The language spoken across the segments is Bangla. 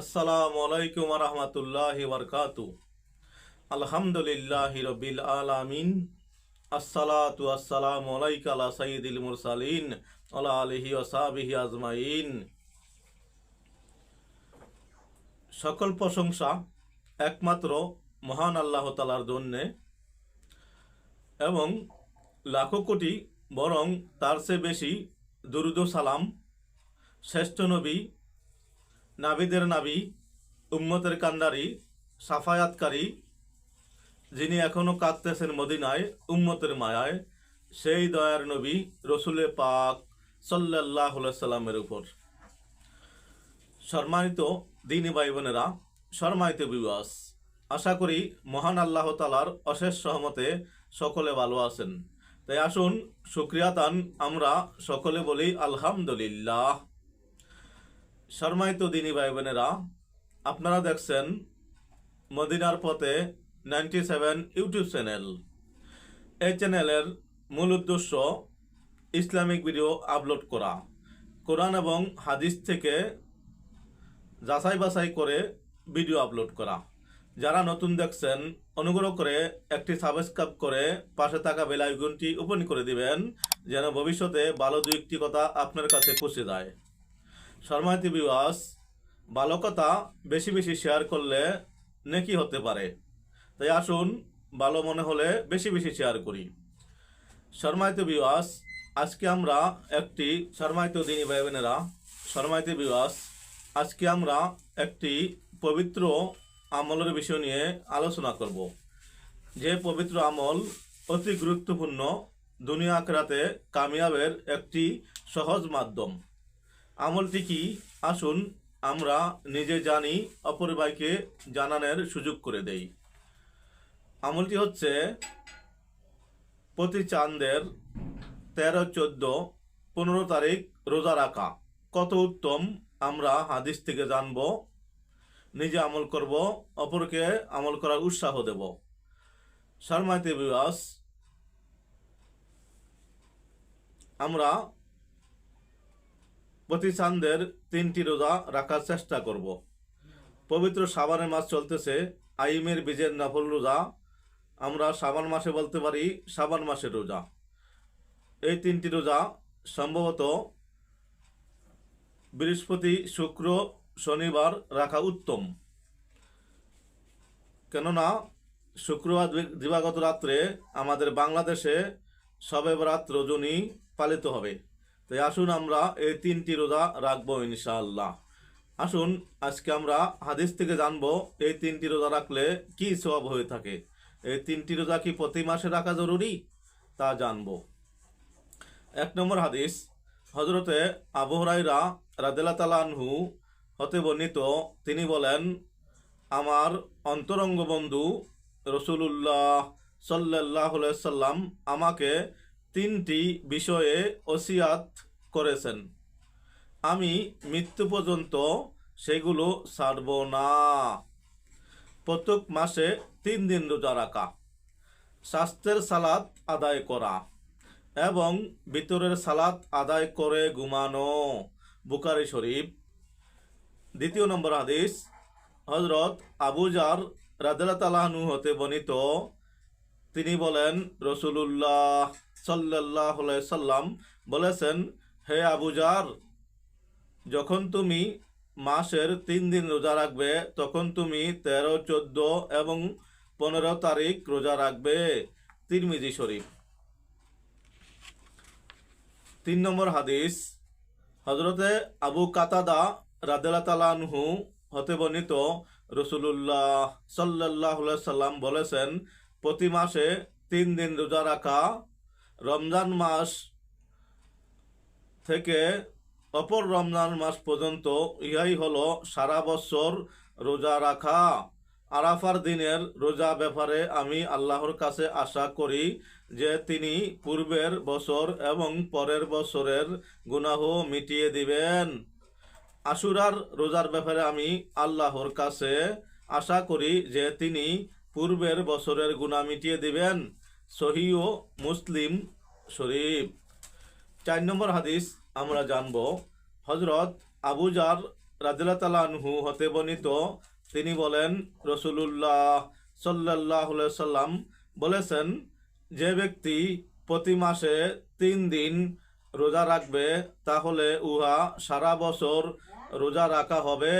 আসসালামু আলাইকুম রহমতুল্লাহ বরকাতু আলহামদুলিল্লাহ রবিল আলামিন। আসসালাতু আসসালামু আলাইকা আলা সাইয়্যিদিল মুরসালিন আলা আলিহি ওয়াসাবিহি আজমাইন। সকল প্রশংসা একমাত্র মহান আল্লাহ তালার জন্যে এবং লাখো কোটি বরং তার চেয়ে বেশি দুরুদ সালাম শ্রেষ্ঠ নবী নাবিদের নাবি উম্মতের কান্ডারি, সাফায়াতকারী, যিনি এখনও কাঁদতেছেন মদিনায়, উম্মতের মায়ায়, সেই দয়ার নবী রসুলে পাক সাল্লাহ সাল্লামের উপর। সম্মানিত দিনী ভাই বোনেরা সম্মানিত বিবাস আশা করি মহান আল্লাহ তালার অশেষ সহমতে সকলে ভালো আছেন। তাই আসুন, সুক্রিয়াতান, আমরা সকলে বলি আলহামদুলিল্লাহ। সম্মানিত দিনী ভাই বোনেরা আপনারা দেখছেন মদিনার পথে নাইনটি সেভেন ইউটিউব চ্যানেল। এই চ্যানেলের মূল উদ্দেশ্য ইসলামিক ভিডিও আপলোড করা। কোরআন এবং হাদিস থেকে যাচাই বাছাই করে ভিডিও আপলোড করা। যারা নতুন দেখছেন, অনুগ্রহ করে একটি সাবস্ক্রাইব করে পাশে থাকা বেল আইকনটি ওপেন করে দিবেন, যেন ভবিষ্যতে ভালো দু একটি কথা আপনার কাছে পৌঁছে যায়। শর্মাতি বিবাস ভালো কথা বেশি বেশি শেয়ার করলে নেকি হতে পারে। তাই আসুন, ভালো মনে হলে বেশি বেশি শেয়ার করি। শর্মায়িত বিবাস আজকে আমরা একটি শর্মায়িত দিনী ভাই বোনেরা শর্মায়িত বিবাস আজকে আমরা একটি পবিত্র আমলের বিষয় নিয়ে আলোচনা করব। যে পবিত্র আমল অতি গুরুত্বপূর্ণ দুনিয়া আখরাতে কামিয়াবের একটি সহজ মাধ্যম। আমলটি কি? আসুন, আমরা নিজে জানি অপর ভাইকে জানানোর সুযোগ করে দেই। আমলটি হচ্ছে প্রতি চাঁদের তেরো, চোদ্দ, পনেরো তারিখ রোজা রাখা। কত উত্তম আমরা হাদিস থেকে জানব, নিজে আমল করব, অপরকে আমল করার উৎসাহ দেব। শর্মাইতে বিবাস, আমরা প্রতি চাঁদের তিনটি রোজা রাখার চেষ্টা করব। পবিত্র সাবানের মাস চলতেছে, আইমের বীজের নফল রোজা। আমরা সাবান মাসে বলতে পারি সাবান মাসের রোজা। এই তিনটি রোজা সম্ভবত বৃহস্পতি, শুক্র, শনিবার রাখা উত্তম। কেননা শুক্রবার দিবাগত রাত্রে আমাদের বাংলাদেশে সবে বরাত রজনী পালিত হবে। তাই আসুন আমরা এই তিনটি রোজা রাখব ইনশাআল্লাহ। আসুন, আজকে আমরা হাদিস থেকে জানব এই তিনটি রোজা রাখলে কি সব হয়ে থাকে। এই তিনটি রোজা কি প্রতি মাসে রাখা জরুরি? তা জানব। এক নম্বর হাদিস হজরতে আবু হরাইরা রাদেলা তালানহু হতে বর্ণিত, তিনি বলেন, আমার অন্তরঙ্গ বন্ধু রসুলুল্লাহ সাল্লাহ সাল্লাম আমাকে তিনটি বিষয়ে ওসিয়াত করেছেন। আমি মৃত্যু পর্যন্ত সেগুলো ছাড়ব না। প্রত্যেক মাসে তিন দিন রোজা রাখা, স্বাস্থ্যের সালাত আদায় করা এবং ভিতরের সালাত আদায় করে ঘুমানো। বুকারি শরীফ। দ্বিতীয় নম্বর হাদিস হজরত আবুজার রাজু হতে বর্ণিত। তিনি বলেন, রসুলুল্লাহ সাল্লাহ সাল্লাম বলেছেন, হে আবুজার যখন তুমি মাসের তিন দিন রোজা রাখবে, তখন তুমি তেরো, চোদ্দ এবং পনেরো তারিখ রোজা রাখবে। তিরমিজি শরীফ। তিন নম্বর হাদিস হজরতে আবু কাতাদা রাদেলা তালানহু হতে বর্ণিত রসুলুল্লাহ সাল্লাহ সাল্লাম বলেছেন, প্রতি মাসে তিন দিন রোজা রাখা রমজান মাস থেকে অপর রমজান মাস পর্যন্ত ইহাই হলো সারা বছর রোজা রাখা। আরাফার দিনের রোজা ব্যাপারে আমি আল্লাহর কাছে আশা করি যে তিনি পূর্বের বছর এবং পরের বছরের গুনাহ মিটিয়ে দিবেন। আশুরার রোজার ব্যাপারে আমি আল্লাহর কাছে আশা করি যে তিনি পূর্বের বছরের গুনাহ মিটিয়ে দিবেন। সহি ও মুসলিম শরীফ। চার নম্বর হাদিস আমরা জানব। হজরত আবুজার তালানহু হতে বর্ণিত, তিনি বলেন, রসুলুল্লাহ সাল্লাহ সাল্লাম বলেছেন, যে ব্যক্তি প্রতি মাসে তিন দিন রোজা রাখবে, তাহলে উহা সারা বছর রোজা রাখা হবে।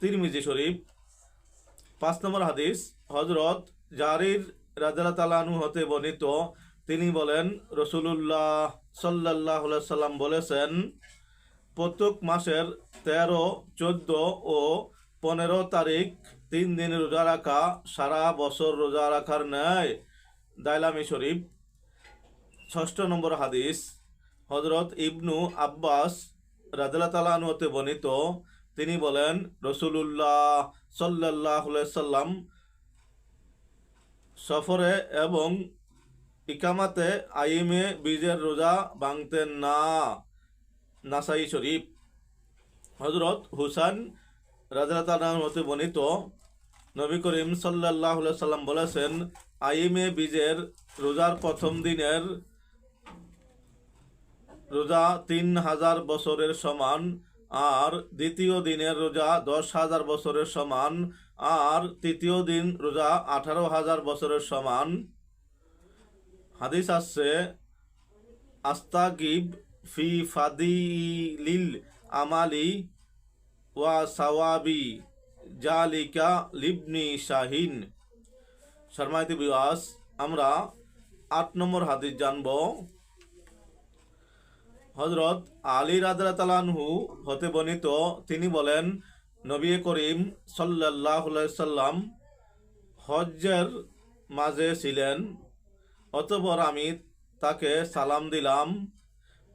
তিরমিজি শরীফ। পাঁচ নম্বর হাদিস হজরত জারির রাজা তালানু হতে বর্ণিত, তিনি বলেন, রসুলুল্লাহ সাল্লাহ সাল্লাম বলেছেন, প্রত্যেক মাসের তেরো, চোদ্দ ও পনেরো তারিখ তিন দিন রোজা রাখা, সারা বছর রোজা রাখার ন্যায়। দাইলামি শরীফ, ষষ্ঠ নম্বর হাদিস হজরত ইবনু আব্বাস রাজা তালানু হতে বর্ণিত, তিনি বলেন, রসুলুল্লাহ সাল্লাহ সাল্লাম সফরে এবং ইকামাতে আইমে বীজের রোজা ভাঙতেন না, নাসাই শরীফ। হজরত হুসান রাজাতার হতে বর্ণিত, নবী করিম সাল্লাহ সাল্লাম বলেছেন আইমে বীজের রোজার প্রথম দিনের রোজা তিন হাজার বছরের সমান, আর দ্বিতীয় দিনের রোজা দশ হাজার বছরের সমান আর তৃতীয় দিন রোজা আঠারো হাজার বছরের সমান। হাদিস আসছে আস্তাগিব ফি ফাদিলিল আমালি ওয়া সাওয়াবি জালিকা লিবনি শাহিন। শর্মাইতি বিবাস আমরা আট নম্বর হাদিস জানব। হজরত আলী রাজা তালানহু হতে বর্ণিত, তিনি বলেন নবী করিম সাল্লাহ সাল্লাম হজ্জের মাঝে ছিলেন। অতপর আমি তাকে সালাম দিলাম।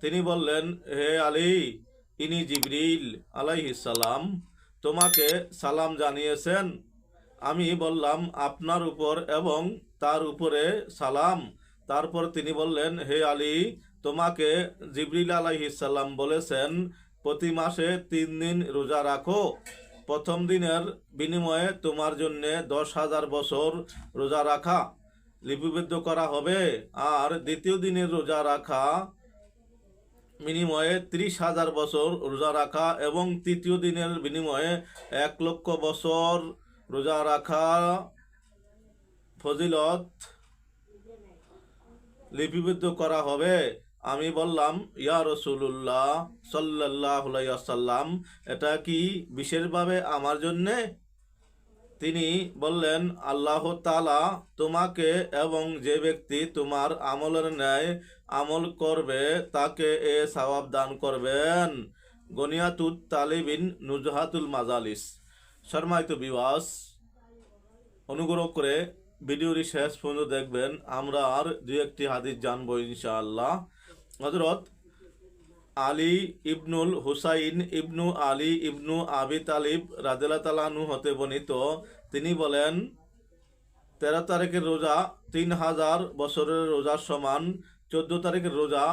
তিনি বললেন, হে আলী, ইনি জিবরিল আলাইহিসাল্লাম তোমাকে সালাম জানিয়েছেন। আমি বললাম, আপনার উপর এবং তার উপরে সালাম। তারপর তিনি বললেন, হে আলী, তোমাকে জিবরিল আলাইহিসাল্লাম বলেছেন প্রতি মাসে তিন দিন রোজা রাখো। প্রথম দিনের বিনিময়ে তোমার জন্য দশ হাজার বছর রোজা রাখা লিপিবদ্ধ করা হবে। আর দ্বিতীয় দিনের রোজা রাখা বিনিময়ে ত্রিশ হাজার বছর রোজা রাখা এবং তৃতীয় দিনের বিনিময়ে এক লক্ষ বছর রোজা রাখা ফজিলত লিপিবদ্ধ করা হবে। আমি বললাম, ইয়া রসুল্লাহ সাল্লাহ সাল্লাম এটা কি বিশেষভাবে আমার জন্যে? তিনি বললেন, আল্লাহ তালা তোমাকে এবং যে ব্যক্তি তোমার আমলের ন্যায় আমল করবে, তাকে এ সওয়াব দান করবেন। গনিয়াতুত তালিবিন নুজহাতুল মাজালিস। শর্মায়িত বিবাস অনুগ্রহ করে ভিডিওটি শেষ পর্যন্ত দেখবেন। আমরা আর দু একটি হাদিস জানব ইনশাআল্লাহ। হজরত আলী ইবনুল হুসাইন ইবনু আলী ইবনু আবি তালিব রাজেলা তালানু হতে বর্ণিত। তিনি বলেন, তেরো তারিখের রোজা তিন হাজার বছরের রোজার সমান, চোদ্দ তারিখের রোজা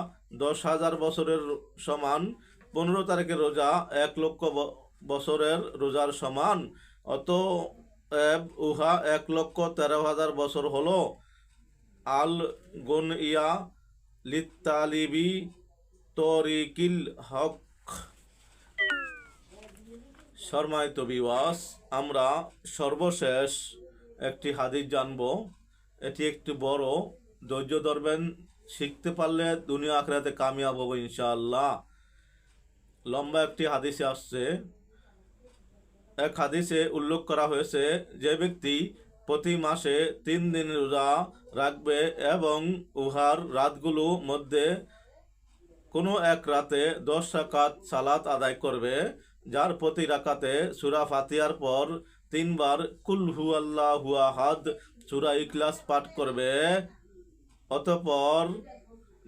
দশ হাজার বছরের সমান, পনেরো তারিখের রোজা এক লক্ষ বছরের রোজার সমান অত উহা এক লক্ষ তেরো হাজার বছর হলো। আল গুন ইয়া লিত্তালিবি তরিকিল হক। শর্মায়িত আমরা সর্বশেষ একটি হাদিস জানব। এটি একটি বড় ধৈর্য ধরবেন, শিখতে পারলে দুনিয়া আখড়াতে কামিয়াব হব ইনশাআল্লাহ। লম্বা একটি হাদিসে আসছে। এক হাদিসে উল্লেখ করা হয়েছে, যে ব্যক্তি প্রতি মাসে তিন দিন রোজা রাখবে এবং উহার রাতগুলো মধ্যে কোনো এক রাতে দশ রাকাত সালাত আদায় করবে, যার প্রতি রাকাতে সুরা ফাতিয়ার পর তিনবার কুল হু আল্লাহ হুয়াহাদ সুরা ইকলাস পাঠ করবে। অতপর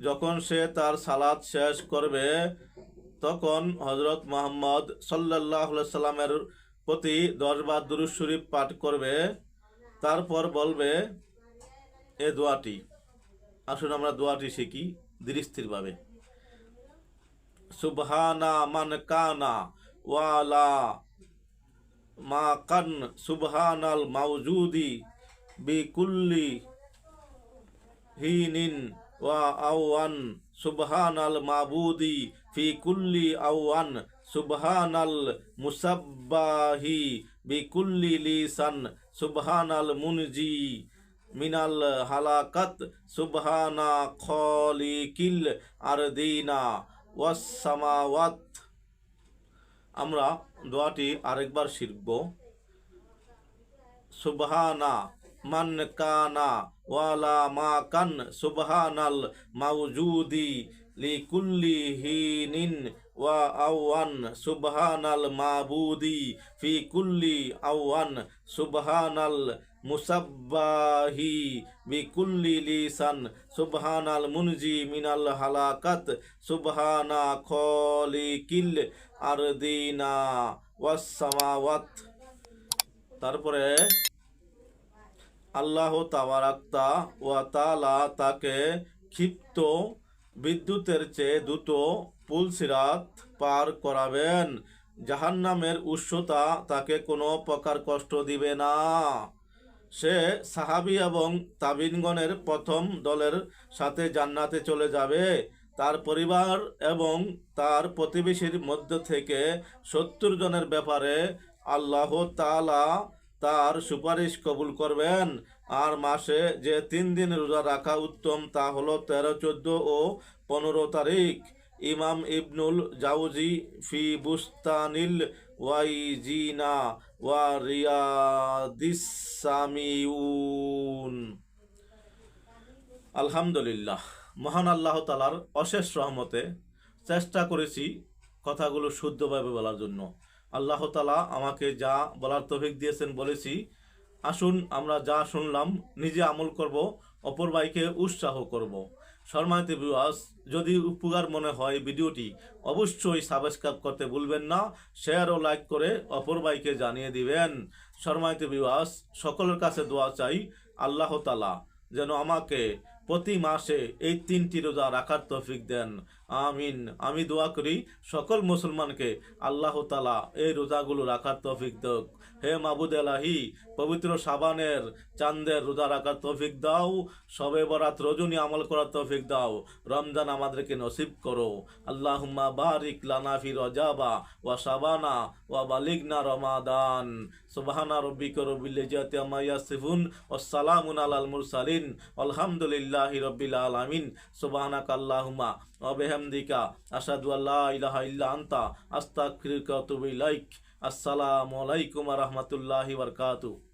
যখন সে তার সালাত শেষ করবে, তখন হজরত মোহাম্মদ সাল্লাহ সাল্লামের প্রতি দশবার দুরুজ পাঠ করবে। তারপর বলবে, এ দোয়াটি। আসুন আমরা দোয়াটি শিখি ধীরস্থিরভাবে। সুবহানা মান কানা ওয়ালা মা কান সুবহানাল মাউজুদি বিকুল্লি হিনিন ওয়া আওয়ান সুবহানাল মাবুদি ফি কুল্লি আওয়ান সুবহানাল মুসাব্বাহি বিকুল্লি লিসান সুবহানাল মুনজি মিনাল হালাকাত সুবহানা খলিকিল আরদিনা ওয়াস সামাওয়াত। আমরা দোয়াটি আরেকবার শিখব। সুবহানা মান কানা ওয়ালা মা কান সুবহানাল মাউজুদি লিকুল্লি হিনিন ওয়া আওয়ান সুবহানাল মাবুদি, ফি কুল্লি আওয়ান সুবহানাল মুসাব্বাহি, বিকুল্লি লিসান সুবহানাল মুনজি মিনাল হালাকাত, সুবহানা খলিকিল আরদিনা ওয়াস তারপরে আল্লাহ তাবারাক্তা ওয়া তাআলা তাকে ক্ষিপ্ত বিদ্যুতের চেয়ে দ্রুত পুলসিরাত পার করাবেন। জাহান্নামের উৎসতা তাকে কোনো প্রকার কষ্ট দিবে না। সে সাহাবি এবং তাবিনগণের প্রথম দলের সাথে জান্নাতে চলে যাবে। তার পরিবার এবং তার প্রতিবেশীর মধ্য থেকে সত্তর জনের ব্যাপারে আল্লাহ তাআলা তার সুপারিশ কবুল করবেন। আর মাসে যে তিন দিন রোজা রাখা উত্তম তা হলো তেরো, চোদ্দ ও পনেরো তারিখ। ইমাম ইবনুল জাউজি ফি বুস্তানিল ওয়াইজিনা ওয়া রিয়াদিস সামিউন। আলহামদুলিল্লাহ, মহান আল্লাহ তালার অশেষ রহমতে চেষ্টা করেছি কথাগুলো শুদ্ধভাবে বলার জন্য। আল্লাহ তালা আমাকে যা বলার তৌফিক দিয়েছেন বলেছি আসুন, আমরা যা শুনলাম, নিজে আমল করব, অপর ভাইকে উৎসাহ করব। শর্মায়িত বিবাস যদি উপকার মনে হয় ভিডিওটি, অবশ্যই সাবস্ক্রাইব করতে ভুলবেন না শেয়ার ও লাইক করে অপর ভাইকে জানিয়ে দিবেন। শর্মায়িত বিবাস সকলের কাছে দোয়া চাই, আল্লাহ তালা যেন আমাকে প্রতি মাসে এই তিনটি রোজা রাখার তৌফিক দেন। আমিন। আমি দোয়া করি সকল মুসলমানকে আল্লাহ তালা এই রোজাগুলো রাখার তৌফিক দেক হে মাবুদ এলাহি, পবিত্র সাবানের চাঁদের রোজা রাখার তৌফিক দাও। সবে বরাত রজনী আমল করার তৌফিক দাও। রমজান আমাদেরকে নসিব করো। আল্লাহুম্মা বারিক লানাফি রজাবা ওয়া সাবানা ওয়া বালিগনা রমাদান। সুবহানা রব্বিকা রব্বিল ইজ্জাতি আম্মা ইয়াসিফুন ওয়া সালামুন আলাল মুরসালিন। আলহামদুলিল্লাহি রাব্বিল আলামিন। সুবহানাকা আল্লাহুম্মা ওয়া আসাদু আল্লাহ আল্লা ইলাহা আনতা ইলাইক। আসসালামু আলাইকুম ওয়া